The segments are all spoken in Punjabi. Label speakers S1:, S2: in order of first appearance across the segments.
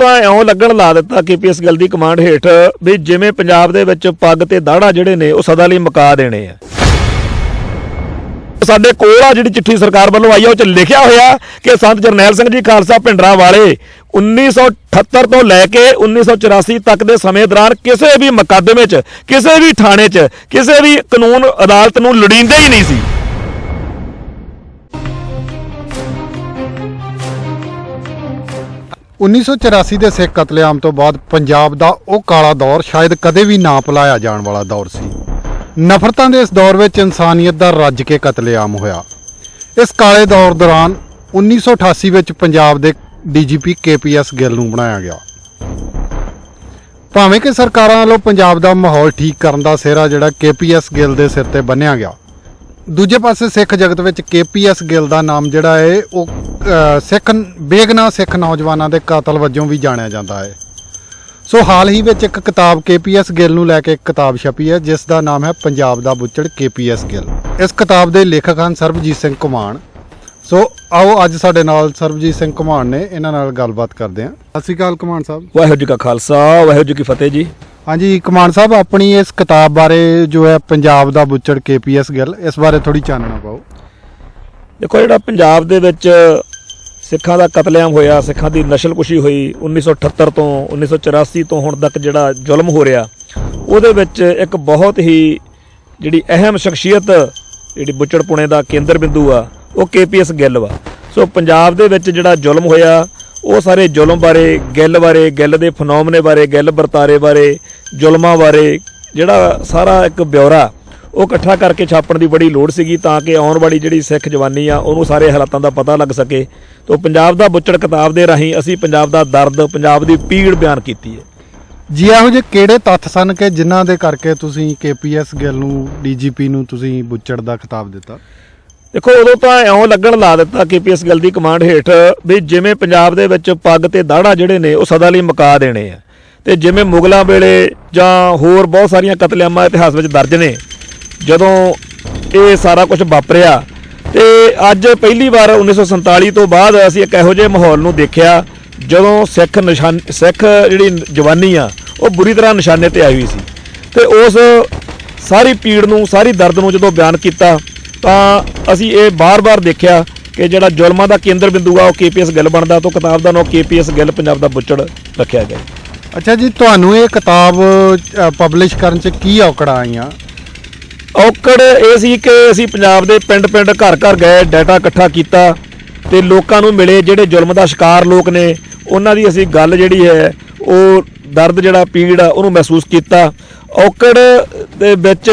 S1: ਤਾਂ ਇਉਂ ਲੱਗਣ ਲਾ ਦਿੱਤਾ ਕੇਪੀਐਸ ਗਿੱਲ ਦੀ ਕਮਾਂਡ ਹੇਠ ਵੀ ਜਿਵੇਂ ਪੰਜਾਬ ਦੇ ਵਿੱਚ ਪੱਗ ਤੇ ਦਾੜਾ ਜਿਹੜੇ ਨੇ, ਉਹ ਸਦਾ ਲਈ ਮੁਕਾ ਦੇਣੇ ਆ। ਸਾਡੇ ਕੋਲ ਆ ਜਿਹੜੀ ਚਿੱਠੀ ਸਰਕਾਰ ਵੱਲੋਂ ਆਈ ਆ, ਉਹ ਚ ਲਿਖਿਆ ਹੋਇਆ ਕਿ ਸੰਤ ਜਰਨੈਲ ਸਿੰਘ ਜੀ ਖਾਲਸਾ ਭਿੰਡਰਾਂ ਵਾਲੇ 1978 ਤੋਂ ਲੈ ਕੇ 1984 ਤੱਕ ਦੇ ਸਮੇਂ ਦੌਰਾਨ ਕਿਸੇ ਵੀ ਮੁਕੱਦਮੇ 'ਚ, ਕਿਸੇ ਵੀ ਥਾਣੇ 'ਚ, ਕਿਸੇ ਵੀ ਕਾਨੂੰਨ ਅਦਾਲਤ ਨੂੰ ਲੋੜੀਂਦੇ ਹੀ ਨਹੀਂ ਸੀ।
S2: 1984 ਦੇ ਸਿੱਖ ਕਤਲੇਆਮ ਤੋਂ ਬਾਅਦ ਪੰਜਾਬ ਦਾ ਉਹ ਕਾਲਾ ਦੌਰ ਸ਼ਾਇਦ ਕਦੇ ਵੀ ਨਾ ਭੁਲਾਇਆ ਜਾਣ ਵਾਲਾ ਦੌਰ ਸੀ। ਨਫ਼ਰਤਾਂ ਦੇ ਇਸ ਦੌਰ ਵਿੱਚ ਇਨਸਾਨੀਅਤ ਦਾ ਰੱਜ ਕੇ ਕਤਲੇਆਮ ਹੋਇਆ। ਇਸ ਕਾਲੇ ਦੌਰ ਦੌਰਾਨ 1988 ਵਿੱਚ ਪੰਜਾਬ ਦੇ ਡੀਜੀਪੀ ਕੇਪੀਐਸ ਗਿੱਲ ਨੂੰ ਬਣਾਇਆ ਗਿਆ। ਭਾਵੇਂ ਕਿ ਸਰਕਾਰਾਂ ਵੱਲੋਂ ਪੰਜਾਬ ਦਾ ਮਾਹੌਲ ਠੀਕ ਕਰਨ ਦਾ ਸਿਹਰਾ ਜਿਹੜਾ ਕੇਪੀਐਸ ਗਿੱਲ ਦੇ ਸਿਰ ਤੇ ਬੰਨਿਆ ਗਿਆ ਦੂਜੇ ਪਾਸੇ ਸਿੱਖ ਜਗਤ ਵਿੱਚ ਕੇਪੀਐਸ ਗਿੱਲ ਦਾ ਨਾਮ ਜਿਹੜਾ ਹੈ ਉਹ ਸਿੱਖ ਬੇਗਨਾਹ ਸਿੱਖ ਨੌਜਵਾਨਾਂ ਦੇ ਕਾਤਲ ਵਜੋਂ ਵੀ ਜਾਣਿਆ ਜਾਂਦਾ ਹੈ ਸੋ ਹਾਲ ਹੀ ਵਿੱਚ ਇੱਕ ਕਿਤਾਬ ਕੇਪੀਐਸ ਗਿੱਲ ਨੂੰ ਲੈ ਕੇ ਇੱਕ ਕਿਤਾਬ ਛਪੀ ਹੈ, ਜਿਸ ਦਾ ਨਾਮ ਹੈ ਪੰਜਾਬ ਦਾ ਬੁੱਚੜ ਕੇਪੀਐਸ ਗਿੱਲ। ਇਸ ਕਿਤਾਬ ਦੇ ਲੇਖਕ ਹਨ ਸਰਬਜੀਤ ਸਿੰਘ ਕੁਮਾਨ। ਸੋ ਆਓ ਅੱਜ ਸਾਡੇ ਨਾਲ ਸਰਬਜੀਤ ਸਿੰਘ ਕੁਮਾਨ ਨੇ ਇਹਨਾਂ ਨਾਲ ਗੱਲਬਾਤ ਕਰਦੇ ਹਾਂ। ਸਤਿ ਸ਼੍ਰੀ ਅਕਾਲ ਕੁਮਾਨ ਸਾਹਿਬ।
S1: ਵਾਹਿਗੁਰੂ ਜੀ ਕਾ ਖਾਲਸਾ, ਵਾਹਿਗੁਰੂ ਜੀ ਕੀ ਫਤਿਹ ਜੀ।
S2: ਹਾਂਜੀ, ਕਮਾਨ ਸਾਹਿਬ, ਆਪਣੀ ਇਸ ਕਿਤਾਬ ਬਾਰੇ ਜੋ ਹੈ ਪੰਜਾਬ ਦਾ ਬੁੱਚੜ ਕੇਪੀਐਸ ਗਿੱਲ, ਇਸ ਬਾਰੇ ਥੋੜੀ ਚਾਨਣਾ ਪਾਓ।
S1: ਦੇਖੋ, ਜਿਹੜਾ ਪੰਜਾਬ ਦੇ ਵਿੱਚ ਸਿੱਖਾਂ ਦਾ ਕਤਲੇਆਮ ਹੋਇਆ, ਸਿੱਖਾਂ ਦੀ ਨਸਲਕੁਸ਼ੀ ਹੋਈ 1978 ਤੋਂ 1984 ਤੋਂ ਹੁਣ ਤੱਕ ਜਿਹੜਾ ਜ਼ੁਲਮ ਹੋ ਰਿਹਾ, ਉਹਦੇ ਵਿੱਚ ਇੱਕ ਬਹੁਤ ਹੀ ਜਿਹੜੀ ਅਹਿਮ ਸ਼ਖਸੀਅਤ, ਜਿਹੜੀ ਬੁੱਚੜ ਪੁਣੇ ਦਾ ਕੇਂਦਰ ਬਿੰਦੂ ਆ, ਉਹ ਕੇਪੀਐਸ ਗਿੱਲ ਵਾ। ਸੋ ਪੰਜਾਬ ਦੇ ਵਿੱਚ ਜਿਹੜਾ ਜ਼ੁਲਮ ਹੋਇਆ ਉਹ ਸਾਰੇ ਜ਼ੁਲਮ ਬਾਰੇ, ਗਿੱਲ ਬਾਰੇ, ਗਿੱਲ ਦੇ ਫਨੋਮਨੇ ਬਾਰੇ, ਗਿੱਲ ਵਰਤਾਰੇ ਬਾਰੇ, ਜ਼ੁਲਮਾਂ ਬਾਰੇ, ਜਿਹੜਾ ਸਾਰਾ ਇੱਕ ਬਿਉਰਾ ਉਹ ਇਕੱਠਾ ਕਰਕੇ ਛਾਪਣ ਦੀ ਬੜੀ ਲੋੜ ਸੀਗੀ ਤਾਂ ਕਿ ਆਉਣ ਵਾਲੀ ਜਿਹੜੀ ਸਿੱਖ ਜਵਾਨੀ ਆ, ਉਹਨੂੰ ਸਾਰੇ ਹਾਲਾਤਾਂ ਦਾ ਪਤਾ ਲੱਗ ਸਕੇ। ਤੋਂ ਪੰਜਾਬ ਦਾ ਬੁੱਚੜ ਕਿਤਾਬ ਦੇ ਰਾਹੀਂ ਅਸੀਂ ਪੰਜਾਬ ਦਾ ਦਰਦ, ਪੰਜਾਬ ਦੀ ਪੀੜ ਬਿਆਨ ਕੀਤੀ ਹੈ।
S2: ਜੀ, ਇਹੋ ਜਿਹੇ ਕਿਹੜੇ ਤੱਥ ਸਨ ਕਿ ਜਿਨ੍ਹਾਂ ਦੇ ਕਰਕੇ ਤੁਸੀਂ ਕੇਪੀਐਸ ਗਿੱਲ ਨੂੰ, ਡੀਜੀਪੀ ਨੂੰ ਤੁਸੀਂ ਬੁੱਚੜ ਦਾ ਖਿਤਾਬ ਦਿੱਤਾ?
S1: ਦੇਖੋ, ਉਦੋਂ ਤਾਂ ਇਉਂ ਲੱਗਣ ਲਾ ਦਿੱਤਾ ਕੇਪੀਐਸ ਗਿੱਲ ਦੀ ਕਮਾਂਡ ਹੇਠ ਵੀ ਜਿਵੇਂ ਪੰਜਾਬ ਦੇ ਵਿੱਚ ਪੱਗ ਤੇ ਦਾੜਾ ਜਿਹੜੇ ਨੇ, ਉਹ ਸਦਾ ਲਈ ਮੁਕਾ ਦੇਣੇ ਆ। ਤੇ ਜਿਵੇਂ ਮੁਗਲਾਂ ਵੇਲੇ ਜਾਂ ਹੋਰ ਬਹੁਤ ਸਾਰੀਆਂ ਕਤਲੇਆਮਾਂ ਇਤਿਹਾਸ ਵਿੱਚ ਦਰਜ ਨੇ, ਜਦੋਂ ਇਹ ਸਾਰਾ ਕੁਝ ਵਾਪਰਿਆ, ਤੇ ਅੱਜ ਪਹਿਲੀ ਵਾਰ 1947 ਤੋਂ ਬਾਅਦ ਅਸੀਂ ਇੱਕ ਇਹੋ ਜਿਹੇ ਮਾਹੌਲ ਨੂੰ ਦੇਖਿਆ, ਜਦੋਂ ਸਿੱਖ ਨਿਸ਼ਾਨ, ਸਿੱਖ ਜਿਹੜੀ ਜਵਾਨੀ ਆ, ਉਹ ਬੁਰੀ ਤਰ੍ਹਾਂ ਨਿਸ਼ਾਨੇ ਤੇ ਆਈ ਹੋਈ ਸੀ। ਤੇ ਉਸ ਸਾਰੀ ਪੀੜ ਨੂੰ, ਸਾਰੀ ਦਰਦ ਨੂੰ ਜਦੋਂ ਬਿਆਨ ਕੀਤਾ ਤਾਂ ਅਸੀਂ ਇਹ ਬਾਰ-ਬਾਰ ਦੇਖਿਆ ਕਿ ਜਿਹੜਾ ਜ਼ੁਲਮਾਂ ਦਾ ਕੇਂਦਰ ਬਿੰਦੂ ਆ ਉਹ ਕੇਪੀਐਸ ਗਿੱਲ ਬਣਦਾ ਤੋਂ ਕਿਤਾਬ ਦਾ ਨਾਮ ਕੇਪੀਐਸ ਗਿੱਲ ਪੰਜਾਬ ਦਾ ਬੁੱਚੜ ਰੱਖਿਆ ਗਿਆ।
S2: ਅੱਛਾ ਜੀ ਤੁਹਾਨੂੰ ਇਹ ਕਿਤਾਬ ਪਬਲਿਸ਼ ਕਰਨ 'ਚ ਕੀ ਔਕੜਾਂ ਆਈਆਂ?
S1: ਔਕੜ ਇਹ ਸੀ ਕਿ ਅਸੀਂ ਪੰਜਾਬ ਦੇ ਪਿੰਡ-ਪਿੰਡ ਘਰ-ਘਰ ਗਏ ਡਾਟਾ ਇਕੱਠਾ ਕੀਤਾ ਤੇ ਲੋਕਾਂ ਨੂੰ ਮਿਲੇ ਜਿਹੜੇ ਜ਼ੁਲਮ ਦਾ ਸ਼ਿਕਾਰ ਲੋਕ ਨੇ। ਉਹਨਾਂ ਦੀ ਅਸੀਂ ਗੱਲ ਜਿਹੜੀ ਹੈ ਉਹ ਦਰਦ ਜਿਹੜਾ ਪੀੜ ਆ ਉਹਨੂੰ ਮਹਿਸੂਸ ਕੀਤਾ। ਔਕੜ ਦੇ ਵਿੱਚ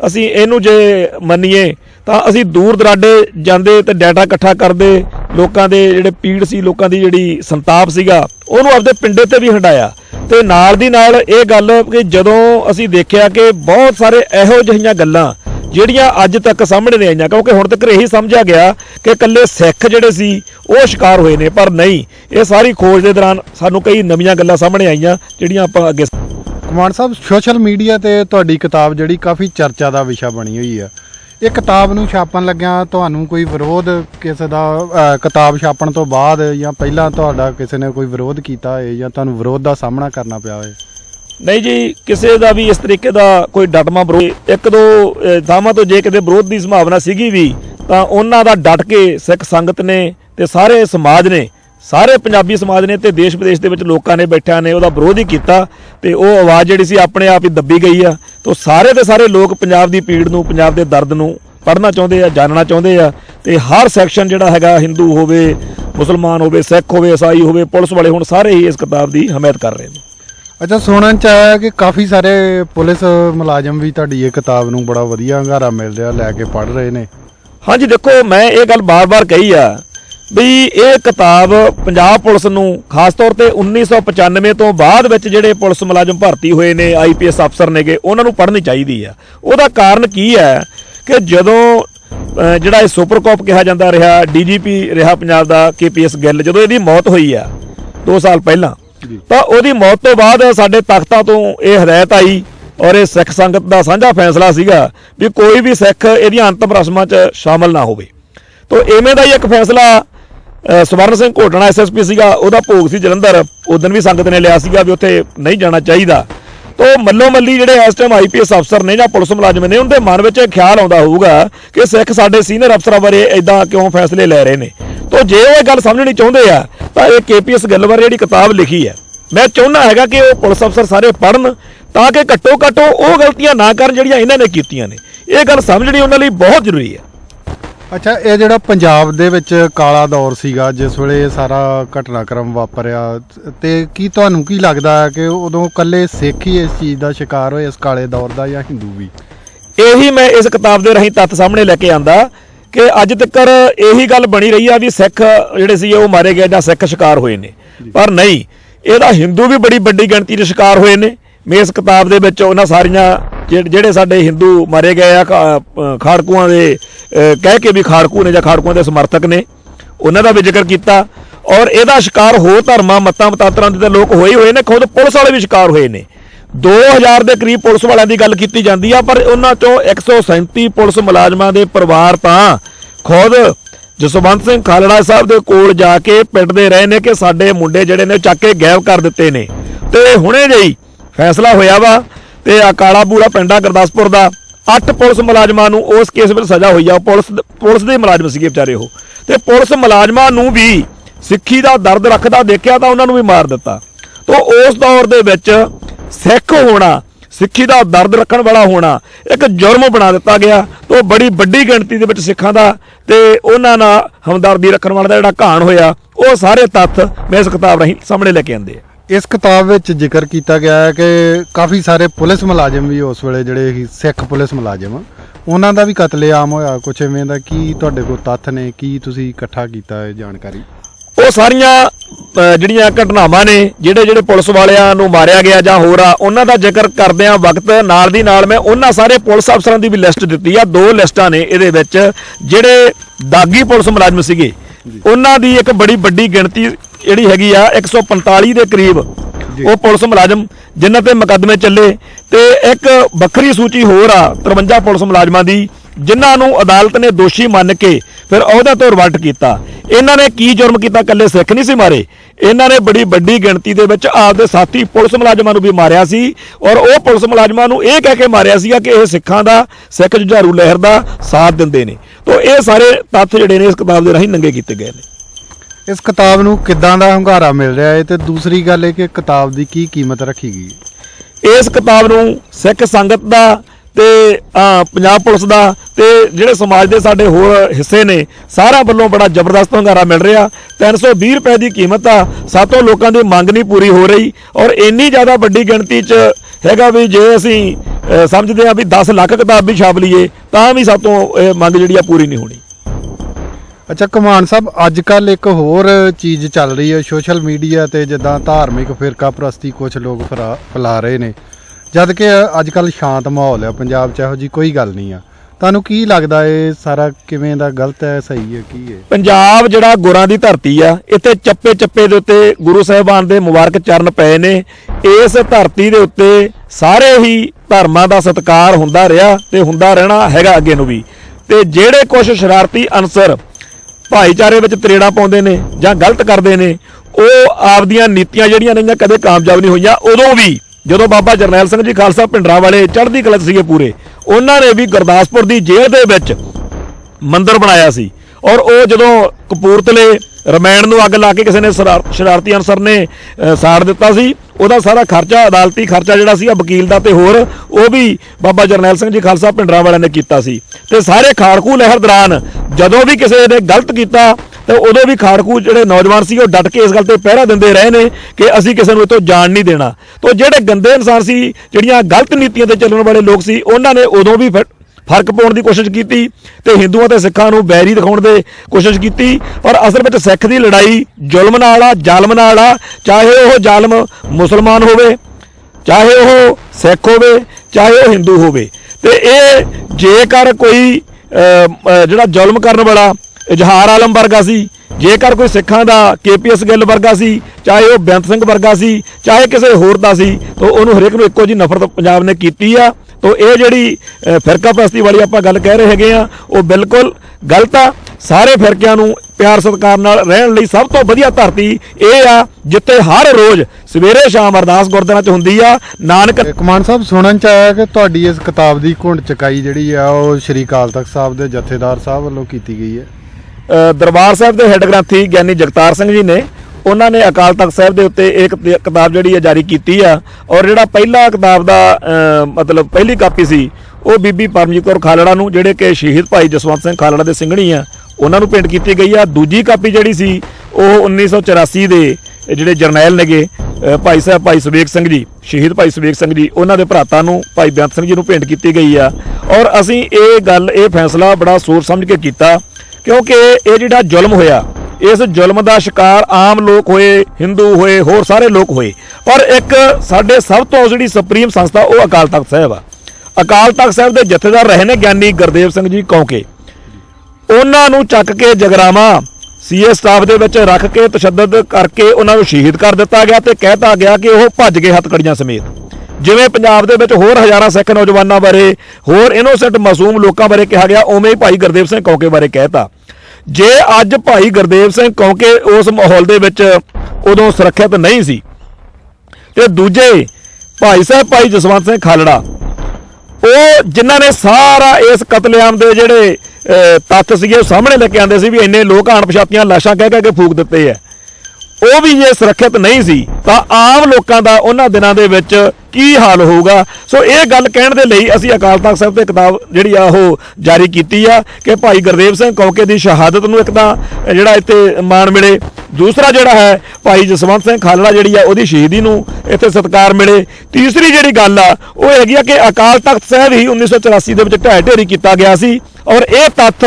S1: ਅਸੀਂ ਇਹਨੂੰ ਜੇ ਮੰਨੀਏ ਤਾਂ ਅਸੀਂ ਦੂਰ ਦਰਾਡੇ ਜਾਂਦੇ ਤੇ ਡਾਟਾ ਇਕੱਠਾ ਕਰਦੇ, ਲੋਕਾਂ ਦੇ ਜਿਹੜੇ ਪੀੜ ਸੀ, ਲੋਕਾਂ ਦੀ ਜਿਹੜੀ ਸੰਤਾਪ ਸੀਗਾ, ਉਹਨੂੰ ਆਪਦੇ ਪਿੰਡੇ ਤੇ ਵੀ ਹੰਡਾਇਆ ਤੇ ਨਾਲ ਦੀ ਨਾਲ ਇਹ ਗੱਲ ਕਿ ਜਦੋਂ ਅਸੀਂ ਦੇਖਿਆ ਕਿ ਬਹੁਤ ਸਾਰੇ ਇਹੋ ਜਿਹੀਆਂ ਗੱਲਾਂ ਜਿਹੜੀਆਂ ਅੱਜ ਤੱਕ ਸਾਹਮਣੇ ਨਹੀਂ ਆਈਆਂ, ਕਿਉਂਕਿ ਹੁਣ ਤੱਕ ਇਹੀ ਸਮਝਿਆ ਗਿਆ ਕਿ ਇਕੱਲੇ ਸਿੱਖ ਜਿਹੜੇ ਸੀ, ਉਹ ਸ਼ਿਕਾਰ ਹੋਏ ਨੇ, ਪਰ ਨਹੀਂ, ਇਹ ਸਾਰੀ ਖੋਜ ਦੇ ਦੌਰਾਨ ਸਾਨੂੰ ਕਈ ਨਵੀਆਂ ਗੱਲਾਂ ਸਾਹਮਣੇ ਆਈਆਂ, ਜਿਹੜੀਆਂ ਆਪਾਂ ਅੱਗੇ
S2: ਕੁਮਾਰ ਸਾਹਿਬ, ਸੋਸ਼ਲ ਮੀਡੀਆ ਤੇ ਤੁਹਾਡੀ ਕਿਤਾਬ ਜਿਹੜੀ ਕਾਫੀ ਚਰਚਾ ਦਾ ਵਿਸ਼ਾ ਬਣੀ ਹੋਈ ਆ। ਇਹ ਕਿਤਾਬ ਨੂੰ ਛਾਪਣ ਲੱਗਿਆ ਤੁਹਾਨੂੰ ਕੋਈ ਵਿਰੋਧ ਕਿਸੇ ਦਾ ਅ, ਕਿਤਾਬ ਛਾਪਣ ਤੋਂ ਬਾਅਦ ਜਾਂ ਪਹਿਲਾਂ ਤੁਹਾਡਾ ਕਿਸੇ ਨੇ ਕੋਈ ਵਿਰੋਧ ਕੀਤਾ ਹੋਏ ਜਾਂ ਤੁਹਾਨੂੰ ਵਿਰੋਧ ਦਾ ਸਾਹਮਣਾ ਕਰਨਾ ਪਿਆ ਹੋਵੇ
S1: ਨਹੀਂ ਜੀ ਕਿਸੇ ਦਾ ਵੀ ਇਸ ਤਰੀਕੇ ਦਾ ਕੋਈ ਡਟਮਾ ਵਿਰੋਧ ਇੱਕ ਦੋ ਅਹ, ਥਾਵਾਂ ਤੋਂ ਜੇ ਕਿਤੇ ਵਿਰੋਧ ਦੀ ਸੰਭਾਵਨਾ ਸੀਗੀ ਵੀ ਤਾਂ ਉਹਨਾਂ ਦਾ ਡਟ ਕੇ ਸਿੱਖ ਸੰਗਤ ਨੇ ਤੇ ਸਾਰੇ ਸਮਾਜ ਨੇ ਸਾਰੇ ਪੰਜਾਬੀ ਸਮਾਜ ਨੇ ਤੇ ਦੇਸ਼ ਵਿਦੇਸ਼ ਦੇ ਵਿੱਚ ਲੋਕਾਂ ਨੇ ਬੈਠਿਆਂ ਨੇ ਉਹਦਾ ਵਿਰੋਧ ਹੀ ਕੀਤਾ ਤੇ ਉਹ ਆਵਾਜ਼ ਜਿਹੜੀ ਸੀ ਆਪਣੇ ਆਪ ਹੀ ਦੱਬੀ ਗਈ ਆ। ਤੋਂ ਸਾਰੇ ਦੇ ਸਾਰੇ ਲੋਕ ਪੰਜਾਬ ਦੀ ਪੀੜ ਨੂੰ ਪੰਜਾਬ ਦੇ ਦਰਦ ਨੂੰ ਪੜ੍ਹਨਾ ਚਾਹੁੰਦੇ ਆ ਜਾਣਨਾ ਚਾਹੁੰਦੇ ਆ ਤੇ ਹਰ ਸੈਕਸ਼ਨ ਜਿਹੜਾ ਹੈਗਾ ਹਿੰਦੂ ਹੋਵੇ ਮੁਸਲਮਾਨ ਹੋਵੇ ਸਿੱਖ ਹੋਵੇ ਈਸਾਈ ਹੋਵੇ ਪੁਲਿਸ ਵਾਲੇ ਹੁਣ ਸਾਰੇ ਹੀ ਇਸ ਕਿਤਾਬ ਦੀ ਹਮਾਇਤ ਕਰ ਰਹੇ ਨੇ।
S2: ਅੱਛਾ ਸੁਣਨ ਚ ਆਇਆ ਕਿ ਕਾਫੀ ਸਾਰੇ ਪੁਲਿਸ ਮੁਲਾਜ਼ਮ ਵੀ ਤੁਹਾਡੀ ਇਹ ਕਿਤਾਬ ਨੂੰ ਬੜਾ ਵਧੀਆ ਹੰਗਾਰਾ ਮਿਲ ਰਿਹਾ ਲੈ ਕੇ ਪੜ੍ਹ ਰਹੇ ਨੇ।
S1: ਹਾਂਜੀ ਦੇਖੋ ਮੈਂ ਇਹ ਗੱਲ ਬਾਰ-ਬਾਰ ਕਹੀ ਆ ਵੀ ਇਹ ਕਿਤਾਬ ਪੰਜਾਬ ਪੁਲਿਸ ਨੂੰ ਖਾਸ ਤੌਰ ਤੇ 1995 ਤੋਂ ਬਾਅਦ ਵਿੱਚ ਜਿਹੜੇ ਪੁਲਿਸ ਮੁਲਾਜ਼ਮ ਭਰਤੀ ਹੋਏ ਨੇ ਆਈਪੀਐਸ ਅਫਸਰ ਨੇਗੇ ਉਹਨਾਂ ਨੂੰ ਪੜ੍ਹਨੀ ਚਾਹੀਦੀ ਆ। ਉਹਦਾ ਕਾਰਨ ਕੀ ਹੈ ਕਿ ਜਦੋਂ ਜਿਹੜਾ ਇਹ ਸੁਪਰ ਕਾਪ ਕਿਹਾ ਜਾਂਦਾ ਰਿਹਾ ਡੀਜੀਪੀ ਰਿਹਾ ਪੰਜਾਬ ਦਾ ਕੇਪੀਐਸ ਗਿੱਲ ਜਦੋਂ ਇਹਦੀ ਮੌਤ ਹੋਈ ਆ 2 ਸਾਲ ਪਹਿਲਾਂ ਤਾਂ ਉਹਦੀ ਮੌਤ ਤੋਂ ਬਾਅਦ ਸਾਡੇ ਤਖਤਾਂ ਤੋਂ ਇਹ ਹਦਾਇਤ ਆਈ ਔਰ ਇਹ ਸਿੱਖ ਸੰਗਤ ਦਾ ਸਾਂਝਾ ਫੈਸਲਾ ਸੀਗਾ ਵੀ ਕੋਈ ਵੀ ਸਿੱਖ ਇਹਦੀਆਂ ਅੰਤਮ ਰਸਮਾਂ 'ਚ ਸ਼ਾਮਲ ਨਾ ਹੋਵੇ। ਤੋਂ ਐਵੇਂ ਦਾ ਹੀ ਇੱਕ ਫੈਸਲਾ ਸਵਰਨ ਸਿੰਘ ਘੋਟਣਾ ਐਸਐਸਪੀ ਸੀਗਾ, ਉਹਦਾ ਭੋਗ ਸੀ ਜਲੰਧਰ। ਉਦੋਂ ਵੀ ਸੰਗਤ ਨੇ ਲਿਆ ਸੀਗਾ ਵੀ ਉੱਥੇ ਨਹੀਂ ਜਾਣਾ ਚਾਹੀਦਾ। ਤੋ ਮੱਲੋ ਮੱਲੀ ਜਿਹੜੇ ਇਸ ਟਾਈਮ ਆਈਪੀਐਸ ਅਫਸਰ ਨੇ ਜਾਂ ਪੁਲਿਸ ਮੁਲਾਜ਼ਮ ਨੇ ਉਹਦੇ ਮਨ ਵਿੱਚ ਇਹ ਖਿਆਲ ਆਉਂਦਾ ਹੋਊਗਾ ਕਿ ਸਿੱਖ ਸਾਡੇ ਸੀਨੀਅਰ ਅਫਸਰਾਂ ਬਾਰੇ ਇਦਾਂ ਕਿਉਂ ਫੈਸਲੇ ਲੈ ਰਹੇ ਨੇ। ਤੋ ਜੇ ਉਹ ਇਹ ਗੱਲ ਸਮਝਣੀ ਚਾਹੁੰਦੇ ਆ, ਤਾਂ ਇਹ ਕੇਪੀਐਸ ਗੱਲ ਬਾਰੇ ਜਿਹੜੀ ਕਿਤਾਬ ਲਿਖੀ ਹੈ, ਮੈਂ ਚਾਹੁੰਦਾ ਹੈਗਾ ਕਿ ਉਹ ਪੁਲਿਸ ਅਫਸਰ ਸਾਰੇ ਪੜ੍ਹਨ, ਤਾਂ ਕਿ ਘੱਟੋ ਘੱਟ ਉਹ ਗਲਤੀਆਂ ਨਾ ਕਰਨ ਜਿਹੜੀਆਂ ਇਹਨਾਂ ਨੇ ਕੀਤੀਆਂ ਨੇ। ਇਹ ਗੱਲ ਸਮਝਣੀ ਉਹਨਾਂ ਲਈ ਬਹੁਤ ਜ਼ਰੂਰੀ ਹੈ।
S2: ਅੱਛਾ ਇਹ ਜਿਹੜਾ ਪੰਜਾਬ ਦੇ ਵਿੱਚ ਕਾਲਾ ਦੌਰ ਸੀਗਾ ਜਿਸ ਵੇਲੇ ਇਹ ਸਾਰਾ ਘਟਨਾਕ੍ਰਮ ਵਾਪਰਿਆ ਤੇ ਕੀ ਤੁਹਾਨੂੰ ਕੀ ਲੱਗਦਾ ਹੈ ਕਿ ਉਦੋਂ ਕੱਲੇ ਸਿੱਖ ਹੀ ਇਸ ਚੀਜ਼ ਦਾ ਸ਼ਿਕਾਰ ਹੋਏ ਇਸ ਕਾਲੇ ਦੌਰ ਦਾ ਜਾਂ ਹਿੰਦੂ ਵੀ?
S1: ਇਹੀ ਮੈਂ ਇਸ ਕਿਤਾਬ ਦੇ ਰਾਹੀਂ ਤੱਥ ਸਾਹਮਣੇ ਲੈ ਕੇ ਆਂਦਾ ਕਿ ਅੱਜ ਤੱਕ ਇਹੀ ਗੱਲ ਬਣੀ ਰਹੀ ਆ ਵੀ ਸਿੱਖ ਜਿਹੜੇ ਸੀ ਉਹ ਮਾਰੇ ਗਏ ਜਾਂ ਸਿੱਖ ਸ਼ਿਕਾਰ ਹੋਏ ਨੇ। ਪਰ ਨਹੀਂ ਇਹਦਾ ਹਿੰਦੂ ਵੀ ਬੜੀ ਵੱਡੀ ਗਿਣਤੀ 'ਚ ਸ਼ਿਕਾਰ ਹੋਏ ਨੇ। ਮੈਂ ਇਸ ਕਿਤਾਬ ਦੇ ਵਿੱਚ ਉਹਨਾਂ ਸਾਰੀਆਂ ਜਿਹੜੇ ਸਾਡੇ ਹਿੰਦੂ ਮਾਰੇ ਗਏ ਆ ਖਾੜਕੂਆਂ ਦੇ ਕਹਿ ਕੇ ਵੀ ਖਾੜਕੂ ਨੇ ਜਾਂ ਖਾੜਕੂਆਂ ਦੇ ਸਮਰਥਕ ਨੇ, ਉਹਨਾਂ ਦਾ ਵੀ ਜ਼ਿਕਰ ਕੀਤਾ। ਔਰ ਇਹਦਾ ਸ਼ਿਕਾਰ ਹੋਰ ਧਰਮਾਂ, ਮਤਾਂ, ਮਤਾਂਤਰਾਂ ਦੇ ਤਾਂ ਲੋਕ ਹੋਏ ਹੋਏ ਨੇ, ਖੁਦ ਪੁਲਿਸ ਵਾਲੇ ਵੀ ਸ਼ਿਕਾਰ ਹੋਏ ਨੇ। 2000 ਦੇ ਕਰੀਬ ਪੁਲਿਸ ਵਾਲਿਆਂ ਦੀ ਗੱਲ ਕੀਤੀ ਜਾਂਦੀ ਆ, ਪਰ ਉਹਨਾਂ ਚੋਂ 137 ਪੁਲਿਸ ਮੁਲਾਜ਼ਮਾਂ ਦੇ ਪਰਿਵਾਰ ਤਾਂ ਖੁਦ ਜਸਵੰਤ ਸਿੰਘ ਖਾਲੜਾ ਸਾਹਿਬ ਦੇ ਕੋਲ ਜਾ ਕੇ ਪਿੰਡ ਦੇ ਰਹੇ ਨੇ ਕਿ ਸਾਡੇ ਮੁੰਡੇ ਜਿਹੜੇ ਨੇ ਚੱਕ ਕੇ ਗਾਇਬ ਕਰ ਦਿੱਤੇ ਨੇ। ਤੇ ਹੁਣੇ ਜਿਹੀ ਫੈਸਲਾ ਹੋਇਆ ਵਾ, ਤੇ ਆ ਕਾਲਾ ਬੂੜਾ ਪਿੰਡਾ ਗੁਰਦਾਸਪੁਰ ਦਾ। ਅੱਠ ਪੁਲਿਸ ਮੁਲਾਜ਼ਮਾਂ ਨੂੰ ਉਸ ਕੇਸ ਵਿੱਚ ਸਜ਼ਾ ਹੋਈ ਆ। ਪੁਲਿਸ ਪੁਲਿਸ ਦੇ ਮੁਲਾਜ਼ਮ ਸੀਗੇ ਵਿਚਾਰੇ ਉਹ। ਤੇ ਪੁਲਿਸ ਮੁਲਾਜ਼ਮਾਂ ਨੂੰ ਵੀ ਸਿੱਖੀ ਦਾ ਦਰਦ ਰੱਖਦਾ ਦੇਖਿਆ ਤਾਂ ਉਹਨਾਂ ਨੂੰ ਵੀ ਮਾਰ ਦਿੱਤਾ। ਤੋਂ ਉਸ ਦੌਰ ਦੇ ਵਿੱਚ ਸਿੱਖ ਹੋਣਾ, ਸਿੱਖੀ ਦਾ ਦਰਦ ਰੱਖਣ ਵਾਲਾ ਹੋਣਾ ਇੱਕ ਜੁਰਮ ਬਣਾ ਦਿੱਤਾ ਗਿਆ। ਤੋਂ ਬੜੀ ਵੱਡੀ ਗਿਣਤੀ ਦੇ ਵਿੱਚ ਸਿੱਖਾਂ ਦਾ ਤੇ ਉਹਨਾਂ ਨਾਲ ਹਮਦਰਦੀ ਰੱਖਣ ਵਾਲਾ ਦਾ ਜਿਹੜਾ ਘਾਣ ਹੋਇਆ, ਉਹ ਸਾਰੇ ਤੱਥ ਮੈਂ ਇਸ ਕਿਤਾਬ ਰਾਹੀਂ ਸਾਹਮਣੇ ਲੈ ਕੇ ਆਂਦੇ ਆ।
S2: ਇਸ ਕਿਤਾਬ ਵਿੱਚ ਜ਼ਿਕਰ ਕੀਤਾ ਗਿਆ ਹੈ ਕਿ ਕਾਫੀ ਸਾਰੇ ਪੁਲਿਸ ਮੁਲਾਜ਼ਮ ਵੀ ਉਸ ਵੇਲੇ ਜਿਹੜੇ ਸੀ ਸਿੱਖ ਪੁਲਿਸ ਮੁਲਾਜ਼ਮ ਉਹਨਾਂ ਦਾ ਵੀ ਕਤਲੇਆਮ ਹੋਇਆ ਕੁਛ ਐਵੇਂ ਦਾ ਕੀ ਤੁਹਾਡੇ ਕੋਲ ਤੱਥ ਨੇ ਕੀ ਤੁਸੀਂ ਇਕੱਠਾ ਕੀਤਾ ਹੈ ਜਾਣਕਾਰੀ?
S1: ਉਹ ਸਾਰੀਆਂ ਜਿਹੜੀਆਂ ਘਟਨਾਵਾਂ ਨੇ ਜਿਹੜੇ ਜਿਹੜੇ ਪੁਲਿਸ ਵਾਲਿਆਂ ਨੂੰ ਮਾਰਿਆ ਗਿਆ ਜਾਂ ਹੋਰ ਆ ਉਹਨਾਂ ਦਾ ਜ਼ਿਕਰ ਕਰਦਿਆਂ ਵਕਤ ਨਾਲ ਦੀ ਨਾਲ ਮੈਂ ਉਹਨਾਂ ਸਾਰੇ ਪੁਲਿਸ ਅਫਸਰਾਂ ਦੀ ਵੀ ਲਿਸਟ ਦਿੱਤੀ ਆ ਦੋ ਲਿਸਟਾਂ ਨੇ ਇਹਦੇ ਵਿੱਚ ਜਿਹੜੇ ਦਾਗੀ ਪੁਲਿਸ ਮੁਲਾਜ਼ਮ ਸੀਗੇ ਉਹਨਾਂ ਦੀ ਇੱਕ ਬੜੀ ਵੱਡੀ ਗਿਣਤੀ ਜਿਹੜੀ ਹੈਗੀ ਆ 145 ਦੇ ਕਰੀਬ ਉਹ ਪੁਲਿਸ ਮੁਲਾਜ਼ਮ ਜਿਨ੍ਹਾਂ ਤੇ ਮੁਕੱਦਮੇ ਚੱਲੇ ਤੇ ਇੱਕ ਵੱਖਰੀ ਸੂਚੀ ਹੋਰ ਆ 53 ਪੁਲਿਸ ਮੁਲਾਜ਼ਮਾਂ ਦੀ ਜਿਨ੍ਹਾਂ ਨੂੰ ਅਦਾਲਤ ਨੇ ਦੋਸ਼ੀ ਮੰਨ ਕੇ ਫਿਰ ਅਹੁਦਾ ਤੋਂ ਰਿਵਰਟ ਕੀਤਾ। ਇਹਨਾਂ ਨੇ ਕੀ ਜੁਰਮ ਕੀਤਾ ਇਕੱਲੇ ਸਿੱਖ ਨਹੀਂ ਸੀ ਮਾਰੇ? ਇਹਨਾਂ ਨੇ ਬੜੀ ਵੱਡੀ ਗਿਣਤੀ ਦੇ ਵਿੱਚ ਆਪਦੇ ਸਾਥੀ ਪੁਲਿਸ ਮੁਲਾਜ਼ਮਾਂ ਨੂੰ ਵੀ ਮਾਰਿਆ ਸੀ ਔਰ ਉਹ ਪੁਲਿਸ ਮੁਲਾਜ਼ਮਾਂ ਨੂੰ ਇਹ ਕਹਿ ਕੇ ਮਾਰਿਆ ਸੀਗਾ ਕਿ ਇਹ ਸਿੱਖਾਂ ਦਾ ਸਿੱਖ ਜੁਝਾਰੂ ਲਹਿਰ ਦਾ ਸਾਥ ਦਿੰਦੇ ਨੇ। ਤੋਂ ਇਹ ਸਾਰੇ ਤੱਥ ਜਿਹੜੇ ਨੇ ਇਸ ਕਿਤਾਬ ਦੇ ਰਾਹੀਂ ਨੰਗੇ ਕੀਤੇ ਗਏ ਨੇ।
S2: ਇਸ ਕਿਤਾਬ ਨੂੰ ਕਿੱਦਾਂ ਦਾ ਹੰਗਾਰਾ ਮਿਲ ਰਿਹਾ ਹੈ ਤੇ ਦੂਸਰੀ ਗੱਲ ਇਹ ਕਿ ਕਿਤਾਬ ਦੀ ਕੀ ਕੀਮਤ ਰੱਖੀ ਗਈ ਹੈ?
S1: ਇਸ ਕਿਤਾਬ ਨੂੰ ਸਿੱਖ ਸੰਗਤ ਦਾ ਤੇ ਪੰਜਾਬ ਪੁਲਿਸ ਦਾ ਤੇ ਜਿਹੜੇ ਸਮਾਜ ਦੇ ਸਾਡੇ ਹੋਰ ਹਿੱਸੇ ਨੇ ਸਾਰਾ ਵੱਲੋਂ ਬੜਾ ਜ਼ਬਰਦਸਤ ਹੰਗਾਰਾ ਮਿਲ ਰਿਹਾ। 320 ਰੁਪਏ ਦੀ ਕੀਮਤ ਆ। ਸਾਤੋਂ ਲੋਕਾਂ ਦੀ ਮੰਗ ਨਹੀਂ ਪੂਰੀ ਹੋ ਰਹੀ ਔਰ ਇੰਨੀ ਜ਼ਿਆਦਾ ਵੱਡੀ ਗਿਣਤੀ 'ਚ ਹੈਗਾ ਵੀ ਜੇ ਅਸੀਂ ਸਮਝਦੇ ਆ ਵੀ 10 ਲੱਖ ਕਿਤਾਬ ਵੀ ਛਾਪ ਲਈਏ, ਤਾਂ ਵੀ ਸਾਤੋਂ ਇਹ ਮੰਗ ਜਿਹੜੀ ਆ ਪੂਰੀ ਨਹੀਂ ਹੋਣੀ।
S2: ਅੱਛਾ, ਕਮਾਨ ਸਾਹਿਬ ਅੱਜ ਕੱਲ ਇੱਕ ਹੋਰ ਚੀਜ਼ ਚੱਲ ਰਹੀ ਹੈ ਸੋਸ਼ਲ ਮੀਡੀਆ ਤੇ ਜਿੱਦਾਂ ਧਾਰਮਿਕ ਫਿਰਕਾ ਪ੍ਰਸਤੀ ਕੁਝ ਲੋਕ ਫਲਾ ਫੈਲਾ ਰਹੇ ਨੇ। ਜਦ ਕਿ ਅੱਜ ਕੱਲ ਸ਼ਾਂਤ ਮਾਹੌਲ ਹੈ, ਪੰਜਾਬ 'ਚ ਇਹੋ ਜੀ ਕੋਈ ਗੱਲ ਨਹੀਂ ਆ। ਤੁਹਾਨੂੰ ਕੀ ਲੱਗਦਾ ਇਹ ਸਾਰਾ ਕਿਵੇਂ ਦਾ ਗਲਤ ਹੈ, ਸਹੀ ਹੈ, ਕੀ ਹੈ?
S1: ਪੰਜਾਬ ਜਿਹੜਾ ਗੁਰਾਂ ਦੀ ਧਰਤੀ ਆ, ਇੱਥੇ ਚੱਪੇ ਚੱਪੇ ਦੇ ਉੱਤੇ ਗੁਰੂ ਸਾਹਿਬਾਨ ਦੇ ਮੁਬਾਰਕ ਚਰਨ ਪਏ ਨੇ। ਇਸ ਧਰਤੀ ਦੇ ਉੱਤੇ ਸਾਰੇ ਹੀ ਧਰਮਾਂ ਦਾ ਸਤਿਕਾਰ ਹੁੰਦਾ ਰਿਹਾ ਤੇ ਹੁੰਦਾ ਰਹਿਣਾ ਹੈਗਾ ਅੱਗੇ ਨੂੰ ਵੀ। ਤੇ ਜਿਹੜੇ ਕੁਝ ਸ਼ਰਾਰਤੀ ਅਨਸਰ ਭਾਈਚਾਰੇ ਵਿੱਚ ਤਰੇੜਾ ਪਾਉਂਦੇ ਨੇ ਜਾਂ ਗਲਤ ਕਰਦੇ ਨੇ, ਉਹ ਆਪਦੀਆਂ ਨੀਤੀਆਂ ਜਿਹੜੀਆਂ ਨੇਗੀਆਂ ਕਦੇ ਕਾਮਯਾਬ ਨਹੀਂ ਹੋਈਆਂ, ਉਦੋਂ ਵੀ ਜਦੋਂ ਬਾਬਾ ਜਰਨੈਲ ਸਿੰਘ ਜੀ ਖਾਲਸਾ ਭਿੰਡਰਾਂ ਵਾਲੇ ਚੜ੍ਹਦੀ ਕਲਾ ਸੀਗੇ ਪੂਰੇ, ਉਹਨਾਂ ਨੇ ਵੀ ਗੁਰਦਾਸਪੁਰ ਦੀ ਜੇਲ੍ਹ ਦੇ ਵਿੱਚ ਮੰਦਿਰ ਬਣਾਇਆ ਸੀ। ਔਰ ਉਹ ਜਦੋਂ ਕਪੂਰਤਲੇ ਰਮੈਣ ਨੂੰ ਅੱਗ ਲਾ ਕੇ ਕਿਸੇ ਨੇ ਸ਼ਰਾਰ- ਸ਼ਰਾਰਤੀ ਅਨਸਰ ਨੇ ਸਾੜ ਦਿੱਤਾ ਸੀ। ਉਹਦਾ ਸਾਰਾ ਖਰਚਾ, ਅਦਾਲਤੀ ਖਰਚਾ ਜਿਹੜਾ ਸੀ ਵਕੀਲ ਦਾ ਤੇ ਹੋਰ, ਉਹ ਵੀ ਬਾਬਾ ਜਰਨੈਲ ਸਿੰਘ ਜੀ ਖਾਲਸਾ ਭਿੰਡਰਾਂ ਵਾਲਿਆਂ ਨੇ ਕੀਤਾ ਸੀ। ਤੇ ਸਾਰੇ ਖਾੜਕੂ ਲਹਿਰ ਦੌਰਾਨ ਜਦੋਂ ਵੀ ਕਿਸੇ ਨੇ ਗਲਤ ਕੀਤਾ, ਤੇ ਉਦੋਂ ਵੀ ਖਾੜਕੂ ਜਿਹੜੇ ਨੌਜਵਾਨ ਸੀ, ਉਹ ਡਟ ਕੇ ਇਸ ਗੱਲ ਤੇ ਪਹਿਰਾ ਦਿੰਦੇ ਰਹੇ ਨੇ ਕਿ ਅਸੀਂ ਕਿਸੇ ਨੂੰ ਇਤੋਂ ਜਾਣ ਨਹੀਂ ਦੇਣਾ। ਤੋਂ ਜਿਹੜੇ ਗੰਦੇ ਇਨਸਾਨ ਸੀ, ਜਿਹੜੀਆਂ ਗਲਤ ਨੀਤੀਆਂ ਤੇ ਚੱਲਣ ਵਾਲੇ ਲੋਕ ਸੀ, ਉਹਨਾਂ ਨੇ ਉਦੋਂ ਵੀ ਫਿਰ ਫ਼ਰਕ ਪਾਉਣ ਦੀ ਕੋਸ਼ਿਸ਼ ਕੀਤੀ ਤੇ ਹਿੰਦੂਆਂ ਤੇ ਸਿੱਖਾਂ ਨੂੰ ਬੈਰੀ ਦਿਖਾਉਣ ਦੇ ਕੋਸ਼ਿਸ਼ ਕੀਤੀ। ਪਰ ਅਸਲ ਵਿੱਚ ਸਿੱਖ ਦੀ ਲੜਾਈ ਜ਼ੁਲਮ ਨਾਲ ਆ, ਜ਼ਾਲਮ ਨਾਲ ਆ। ਚਾਹੇ ਉਹ ਜ਼ਾਲਮ ਮੁਸਲਮਾਨ ਹੋਵੇ, ਚਾਹੇ ਉਹ ਸਿੱਖ ਹੋਵੇ, ਚਾਹੇ ਉਹ ਹਿੰਦੂ ਹੋਵੇ। ਤੇ ਇਹ ਜੇਕਰ ਕੋਈ ਜਿਹੜਾ ਜ਼ੁਲਮ ਕਰਨ ਵਾਲਾ ਇਜ਼ਹਾਰ ਆਲਮ ਵਰਗਾ ਸੀ, ਜੇਕਰ ਕੋਈ ਸਿੱਖਾਂ ਦਾ ਕੇਪੀਐਸ ਗਿੱਲ ਵਰਗਾ ਸੀ, ਚਾਹੇ ਉਹ ਬੇਅੰਤ ਸਿੰਘ ਵਰਗਾ ਸੀ, ਚਾਹੇ ਕਿਸੇ ਹੋਰ ਦਾ ਸੀ, ਤਾਂ ਉਹਨੂੰ ਹਰੇਕ ਨੂੰ ਇੱਕੋ ਜੀ ਨਫ਼ਰਤ ਪੰਜਾਬ ਨੇ ਕੀਤੀ ਆ। ਤੋ ਇਹ ਜਿਹੜੀ ਫਿਰਕਾ ਪ੍ਰਸਤੀ ਵਾਲੀ ਆਪਾਂ ਗੱਲ ਕਹਿ ਰਹੇ ਹੈਗੇ ਆ ਉਹ ਬਿਲਕੁਲ ਗਲਤ ਆ। ਸਾਰੇ ਫਿਰਕਿਆਂ ਨੂੰ ਪਿਆਰ ਸਤਿਕਾਰ ਨਾਲ ਰਹਿਣ ਲਈ ਸਭ ਤੋਂ ਵਧੀਆ ਧਰਤੀ ਇਹ ਆ ਜਿੱਥੇ ਹਰ ਰੋਜ਼ ਸਵੇਰੇ ਸ਼ਾਮ ਅਰਦਾਸ ਗੁਰਦੁਆਰਾ ਚ ਹੁੰਦੀ ਆ ਨਾਨਕ
S2: ਕਮਾਨ ਸਾਹਿਬ ਸੁਣਨ ਚ ਆਇਆ ਕਿ ਤੁਹਾਡੀ ਇਸ ਕਿਤਾਬ ਦੀ ਘੁੰਡ ਚਕਾਈ ਜਿਹੜੀ ਆ ਉਹ ਸ਼੍ਰੀ ਅਕਾਲ ਤਖਤ ਸਾਹਿਬ ਦੇ ਜਥੇਦਾਰ ਸਾਹਿਬ ਵੱਲੋਂ ਕੀਤੀ ਗਈ ਹੈ।
S1: ਦਰਬਾਰ ਸਾਹਿਬ ਦੇ ਹੈੱਡ ਗ੍ਰੰਥੀ ਗਿਆਨੀ ਜਗਤਾਰ ਸਿੰਘ ਜੀ ਨੇ ਉਹਨਾਂ ਨੇ ਅਕਾਲ ਤਖਤ ਸਾਹਿਬ ਦੇ ਉੱਤੇ ਇੱਕ ਤ- ਕਿਤਾਬ ਜਿਹੜੀ ਹੈ ਜਾਰੀ ਕੀਤੀ ਆ। ਔਰ ਜਿਹੜਾ ਪਹਿਲਾ ਕਿਤਾਬ ਦਾ ਮਤਲਬ ਪਹਿਲੀ ਕਾਪੀ ਸੀ, ਉਹ ਬੀਬੀ ਪਰਮਜੀਤ ਕੌਰ ਖਾਲੜਾ ਨੂੰ, ਜਿਹੜੇ ਕਿ ਸ਼ਹੀਦ ਭਾਈ ਜਸਵੰਤ ਸਿੰਘ ਖਾਲੜਾ ਦੇ ਸਿੰਘਣੀ ਆ, ਉਹਨਾਂ ਨੂੰ ਭੇਂਟ ਕੀਤੀ ਗਈ ਆ। ਦੂਜੀ ਕਾਪੀ ਜਿਹੜੀ ਸੀ, ਉਹ 1984 ਦੇ, ਜਿਹੜੇ ਜਰਨੈਲ ਨੇਗੇ ਭਾਈ ਸਾਹਿਬ, ਭਾਈ ਸੁਬੇਗ ਸਿੰਘ ਜੀ, ਸ਼ਹੀਦ ਭਾਈ ਸੁਬੇਗ ਸਿੰਘ ਜੀ, ਉਹਨਾਂ ਦੇ ਭਰਾਤਾ ਨੂੰ ਭਾਈ ਬੇਅੰਤ ਸਿੰਘ ਜੀ ਨੂੰ ਭੇਂਟ ਕੀਤੀ ਗਈ ਆ। ਔਰ ਅਸੀਂ ਇਹ ਗੱਲ, ਇਹ ਫੈਸਲਾ ਬੜਾ ਸੋਚ ਸਮਝ ਕੇ ਕੀਤਾ, ਕਿਉਂਕਿ ਇਹ ਜਿਹੜਾ ਜ਼ੁਲਮ ਹੋਇਆ ਇਸ ਜ਼ੁਲਮ ਦਾ ਸ਼ਿਕਾਰ ਆਮ ਲੋਕ ਹੋਏ, ਹਿੰਦੂ ਹੋਏ, ਹੋਰ ਸਾਰੇ ਲੋਕ ਹੋਏ। ਪਰ ਇੱਕ ਸਾਡੇ ਸਭ ਤੋਂ ਜਿਹੜੀ ਸੁਪਰੀਮ ਸੰਸਥਾ, ਉਹ ਅਕਾਲ ਤਖਤ ਸਾਹਿਬ ਆ। ਅਕਾਲ ਤਖਤ ਸਾਹਿਬ ਦੇ ਜਥੇਦਾਰ ਰਹੇ ਨੇ ਗਿਆਨੀ ਗੁਰਦੇਵ ਸਿੰਘ ਜੀ ਕੌਂਕੇ। ਉਹਨਾਂ ਨੂੰ ਚੱਕ ਕੇ ਜਗਰਾਵਾਂ ਸੀਏ ਸਟਾਫ ਦੇ ਵਿੱਚ ਰੱਖ ਕੇ ਤਸ਼ੱਦਦ ਕਰਕੇ ਉਹਨਾਂ ਨੂੰ ਸ਼ਹੀਦ ਕਰ ਦਿੱਤਾ ਗਿਆ ਤੇ ਕਹਿਤਾ ਗਿਆ ਕਿ ਉਹ ਭੱਜ ਗਏ ਹੱਥਕੜੀਆਂ ਸਮੇਤ। ਜਿਵੇਂ ਪੰਜਾਬ ਦੇ ਵਿੱਚ ਹੋਰ ਹਜ਼ਾਰਾਂ ਸਿੱਖ ਨੌਜਵਾਨਾਂ ਬਾਰੇ, ਹੋਰ ਇਨੋਸੈਂਟ ਮਾਸੂਮ ਲੋਕਾਂ ਬਾਰੇ ਕਿਹਾ ਗਿਆ, ਉਵੇਂ ਹੀ ਭਾਈ ਗੁਰਦੇਵ ਸਿੰਘ ਕੌਂਕੇ ਬਾਰੇ ਕਹਿਤਾ। ਜੇ ਅੱਜ ਭਾਈ ਗੁਰਦੇਵ ਸਿੰਘ ਕਿਉਂਕਿ ਉਸ ਮਾਹੌਲ ਦੇ ਵਿੱਚ ਉਦੋਂ ਸੁਰੱਖਿਅਤ ਨਹੀਂ ਸੀ, ਤੇ ਦੂਜੇ ਭਾਈ ਸਾਹਿਬ ਭਾਈ ਜਸਵੰਤ ਸਿੰਘ ਖਾਲੜਾ, ਉਹ ਜਿਨ੍ਹਾਂ ਨੇ ਸਾਰਾ ਇਸ ਕਤਲੇਆਮ ਦੇ ਜਿਹੜੇ ਤੱਥ ਸੀਗੇ ਉਹ ਸਾਹਮਣੇ ਲੈ ਕੇ ਆਂਦੇ ਸੀ ਵੀ ਇੰਨੇ ਲੋਕ ਅਣਪਛਾਤੀਆਂ ਲਾਸ਼ਾਂ ਕਹਿ ਕਹਿ ਕੇ ਫੂਕ ਦਿੱਤੇ ਆ। ਉਹ ਵੀ ਜੇ ਸੁਰੱਖਿਅਤ ਨਹੀਂ ਸੀ, ਤਾਂ ਆਮ ਲੋਕਾਂ ਦਾ ਉਹਨਾਂ ਦਿਨਾਂ ਦੇ ਵਿੱਚ ਕੀ ਹਾਲ ਹੋਊਗਾ? ਸੋ ਇਹ ਗੱਲ ਕਹਿਣ ਦੇ ਲਈ ਅਸੀਂ ਅਕਾਲ ਤਖਤ ਸਾਹਿਬ ਤੇ ਕਿਤਾਬ ਜਿਹੜੀ ਆ ਉਹ ਜਾਰੀ ਕੀਤੀ ਆ ਕਿ ਭਾਈ ਗੁਰਦੇਵ ਸਿੰਘ ਕੌਕੇ ਦੀ ਸ਼ਹਾਦਤ ਨੂੰ ਇੱਕ ਤਾਂ ਜਿਹੜਾ ਇੱਥੇ ਮਾਣ ਮਿਲੇ। ਦੂਸਰਾ ਜਿਹੜਾ ਹੈ, ਭਾਈ ਜਸਵੰਤ ਸਿੰਘ ਖਾਲੜਾ ਜਿਹੜੀ ਆ ਉਹਦੀ ਸ਼ਹੀਦੀ ਨੂੰ ਇੱਥੇ ਸਤਿਕਾਰ ਮਿਲੇ। ਤੀਸਰੀ ਜਿਹੜੀ ਗੱਲ ਆ, ਉਹ ਹੈਗੀ ਆ ਕਿ ਅਕਾਲ ਤਖਤ ਸਾਹਿਬ ਹੀ 1984 ਦੇ ਵਿੱਚ ਢਹਿ ਢੇਰੀ ਕੀਤਾ ਗਿਆ ਸੀ ਔਰ ਇਹ ਤੱਥ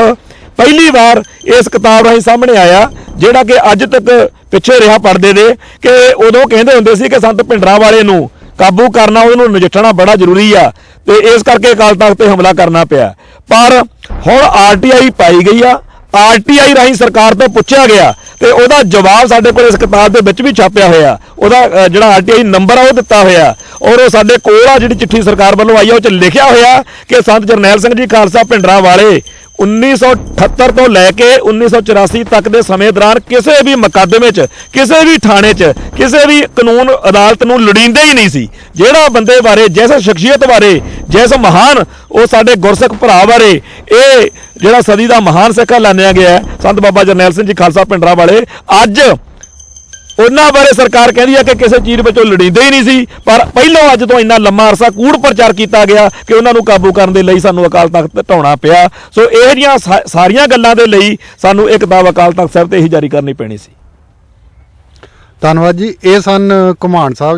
S1: ਪਹਿਲੀ ਵਾਰ ਇਸ ਕਿਤਾਬ ਰਾਹੀਂ ਸਾਹਮਣੇ ਆਇਆ ਜਿਹੜਾ ਕਿ ਅੱਜ ਤੱਕ ਪਿੱਛੇ ਰਿਹਾ ਪੜਦੇ ਦੇ ਕਿ ਉਦੋਂ ਕਹਿੰਦੇ ਹੁੰਦੇ ਸੀ ਕਿ ਸੰਤ ਭਿੰਡਰਾਂ ਵਾਲੇ ਨੂੰ ਕਾਬੂ ਕਰਨਾ ਉਹਨੂੰ ਨਜਿੱਠਣਾ ਬੜਾ ਜ਼ਰੂਰੀ ਆ ਤੇ ਇਸ ਕਰਕੇ ਅਕਾਲ ਤਖਤ ਤੇ ਹਮਲਾ ਕਰਨਾ ਪਿਆ। ਪਰ ਹੁਣ ਆਰਟੀਆਈ ਪਾਈ ਗਈ ਆ ਆਰਟੀਆਈ ਰਾਹੀਂ ਸਰਕਾਰ ਤੋਂ ਪੁੱਛਿਆ ਗਿਆ ਤੇ ਉਹਦਾ ਜਵਾਬ ਸਾਡੇ ਕੋਲ ਇਸ ਕਿਤਾਬ ਦੇ ਵਿੱਚ ਵੀ ਛਾਪਿਆ ਹੋਇਆ। ਉਹਦਾ ਅ, ਜਿਹੜਾ ਆਰਟੀਆਈ ਨੰਬਰ ਆ ਉਹ ਦਿੱਤਾ ਹੋਇਆ। ਔਰ ਉਹ ਸਾਡੇ ਕੋਲ ਆ ਜਿਹੜੀ ਚਿੱਠੀ ਸਰਕਾਰ ਵੱਲੋਂ ਆਈ ਆ ਉਹ ਚ ਲਿਖਿਆ ਹੋਇਆ ਕਿ ਸੰਤ ਜਰਨੈਲ ਸਿੰਘ ਜੀ ਖਾਲਸਾ ਭਿੰਡਰਾਂ ਵਾਲੇ 1978 ਤੋਂ ਲੈ ਕੇ 1984 ਤੱਕ ਦੇ ਸਮੇਂ ਦੌਰਾਨ ਕਿਸੇ ਵੀ ਮੁਕੱਦਮੇ 'ਚ, ਕਿਸੇ ਵੀ ਥਾਣੇ 'ਚ, ਕਿਸੇ ਵੀ ਕਾਨੂੰਨ ਅਦਾਲਤ ਨੂੰ ਲੋੜੀਂਦੇ ਹੀ ਨਹੀਂ ਸੀ। ਜਿਹੜਾ ਬੰਦੇ ਬਾਰੇ, ਜਿਸ ਸ਼ਖਸੀਅਤ ਬਾਰੇ, ਜਿਸ ਮਹਾਨ, ਉਹ ਸਾਡੇ ਗੁਰਸਿੱਖ ਭਰਾ ਬਾਰੇ, ਇਹ ਜਿਹੜਾ ਸਦੀ ਦਾ ਮਹਾਨ ਸਿੱਖ ਐਲਾਨਿਆ ਗਿਆ ਸੰਤ ਬਾਬਾ ਜਰਨੈਲ ਸਿੰਘ ਜੀ ਖਾਲਸਾ ਪਿੰਡਰਾ ਵਾਲੇ ਅੱਜ ਉਹਨਾਂ ਬਾਰੇ ਸਰਕਾਰ ਕਹਿੰਦੀ ਹੈ ਕਿ ਕਿਸੇ ਚੀਜ਼ ਵਿੱਚੋਂ ਲੜੀਂਦੇ ਹੀ ਨਹੀਂ ਸੀ, ਪਰ ਪਹਿਲਾਂ ਅੱਜ ਤੋਂ ਇੰਨਾ ਲੰਮਾ ਅਰਸਾ ਕੂੜ ਪ੍ਰਚਾਰ ਕੀਤਾ ਗਿਆ ਕਿ ਉਹਨਾਂ ਨੂੰ ਕਾਬੂ ਕਰਨ ਦੇ ਲਈ ਸਾਨੂੰ ਅਕਾਲ ਤਖਤ ਢਾਉਣਾ ਪਿਆ। ਸੋ ਇਹ ਜਿਹੀਆਂ ਸਾ- ਸਾਰੀਆਂ ਗੱਲਾਂ ਦੇ ਲਈ ਸਾਨੂੰ ਇਹ ਕਿਤਾਬ ਅਕਾਲ ਤਖਤ ਸਾਹਿਬ ਤੇ ਹੀ ਜਾਰੀ ਕਰਨੀ ਪੈਣੀ ਸੀ।
S2: ਧੰਨਵਾਦ ਜੀ। ਇਹ ਸਨ ਕੁਮਾਨ ਸਾਹਿਬ